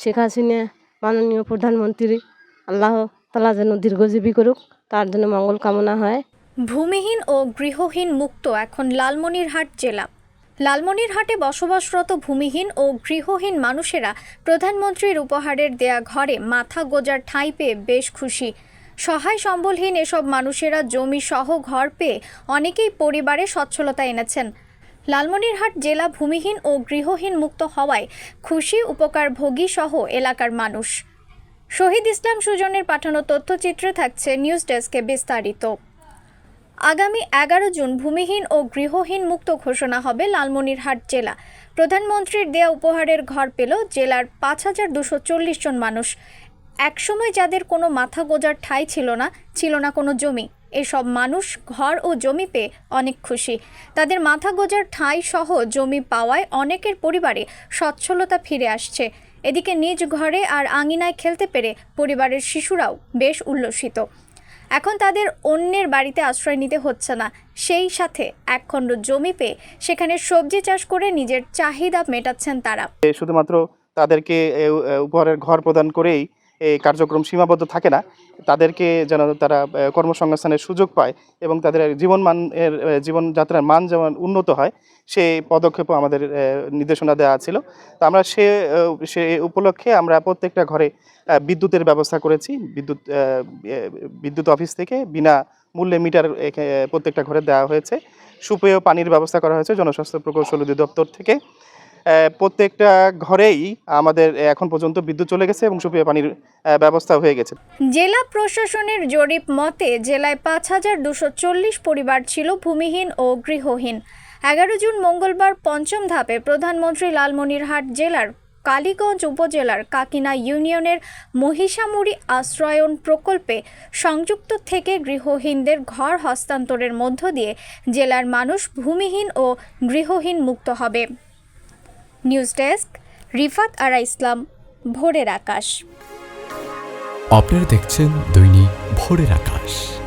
শেখ হাসিনা মাননীয় প্রধানমন্ত্রী, আল্লাহ তালা যেন দীর্ঘজীবী করুক, তার জন্য মঙ্গল কামনা হয়। ভূমিহীন ও গৃহহীন মুক্ত এখন লালমনিরহাট জেলা। লালমনিরহাটে বসবাসরত ভূমিহীন ও গৃহহীন মানুষেরা প্রধানমন্ত্রীর উপহারের দেয়া ঘরে মাথা গোজার ঠাঁই পেয়ে বেশ খুশি। সহায় সম্বলহীন এসব মানুষেরা জমি সহ ঘর পেয়ে অনেকেই পরিবারে সচ্ছলতা এনেছেন। লালমনিরহাট জেলা ভূমিহীন ও গৃহহীন মুক্ত হওয়ায় খুশি, উপকারভোগী সহ এলাকার মানুষ। শহীদ ইসলাম সুজনের পাঠানো তথ্যচিত্রে থাকছে নিউজ ডেস্কে বিস্তারিত। আগামী এগারো জুন ভূমিহীন ও গৃহহীন মুক্ত ঘোষণা হবে লালমনিরহাট জেলা। প্রধানমন্ত্রীর দেয়া উপহারের ঘর পেল জেলার পাঁচ হাজার দুশো চল্লিশ জন মানুষ। একসময় যাদের কোনো মাথা গোজার ঠাঁই ছিল না ছিল না কোনো জমি। এসব মানুষ ঘর ও জমি পেয়ে অনেক খুশি। তাদের মাথা গোজার ঠাঁই সহ জমি পাওয়ায় অনেকের পরিবারে সচ্ছলতা ফিরে আসছে। এদিকে নিজ ঘরে আর আঙিনায় খেলতে পেরে পরিবারের শিশুরাও বেশ উল্লসিত। এখন তাদের অন্যের বাড়িতে আশ্রয় নিতে হচ্ছে না। সেই সাথে একখণ্ড জমি পেয়ে সেখানে সবজি চাষ করে নিজের চাহিদা মেটাচ্ছেন তারা। শুধুমাত্র তাদেরকে উপহারের ঘর প্রদান করেই এই কার্যক্রম সীমাবদ্ধ থাকে না, তাদেরকে যেন তারা কর্মসংস্থানের সুযোগ পায় এবং তাদের জীবনমান এর জীবনযাত্রার মান যেমন উন্নত হয় সেই পদক্ষেপও আমাদের নির্দেশনা দেওয়া ছিল। তো আমরা সে সে উপলক্ষে আমরা প্রত্যেকটা ঘরে বিদ্যুতের ব্যবস্থা করেছি। বিদ্যুৎ বিদ্যুৎ অফিস থেকে বিনা মূল্যে মিটার প্রত্যেকটা ঘরে দেওয়া হয়েছে। সুপেয় পানির ব্যবস্থা করা হয়েছে জনস্বাস্থ্য প্রকৌশল অধিদপ্তর থেকে। প্রত্যেকটা ঘরেই আমাদের এখন পর্যন্ত বিদ্যুৎ চলে গেছে এবং সুপেয় পানির ব্যবস্থা হয়ে গেছে। জেলা প্রশাসনের জরিপ মতে জেলায় পাঁচ হাজার দুশো চল্লিশ পরিবার ছিল ভূমিহীন ও গৃহহীন। এগারো জুন মঙ্গলবার পঞ্চম ধাপে প্রধানমন্ত্রী লালমনিরহাট জেলার কালীগঞ্জ উপজেলার কাকিনা ইউনিয়নের মহিষামুড়ি আশ্রয়ন প্রকল্পে সংযুক্ত থেকে গৃহহীনদের ঘর হস্তান্তরের মধ্য দিয়ে জেলার মানুষ ভূমিহীন ও গৃহহীন মুক্ত হবে। নিউজ ডেস্ক রিফাত আরা ইসলাম ভোরের আকাশ। আপনারা দেখছেন দৈনিক ভোরের আকাশ।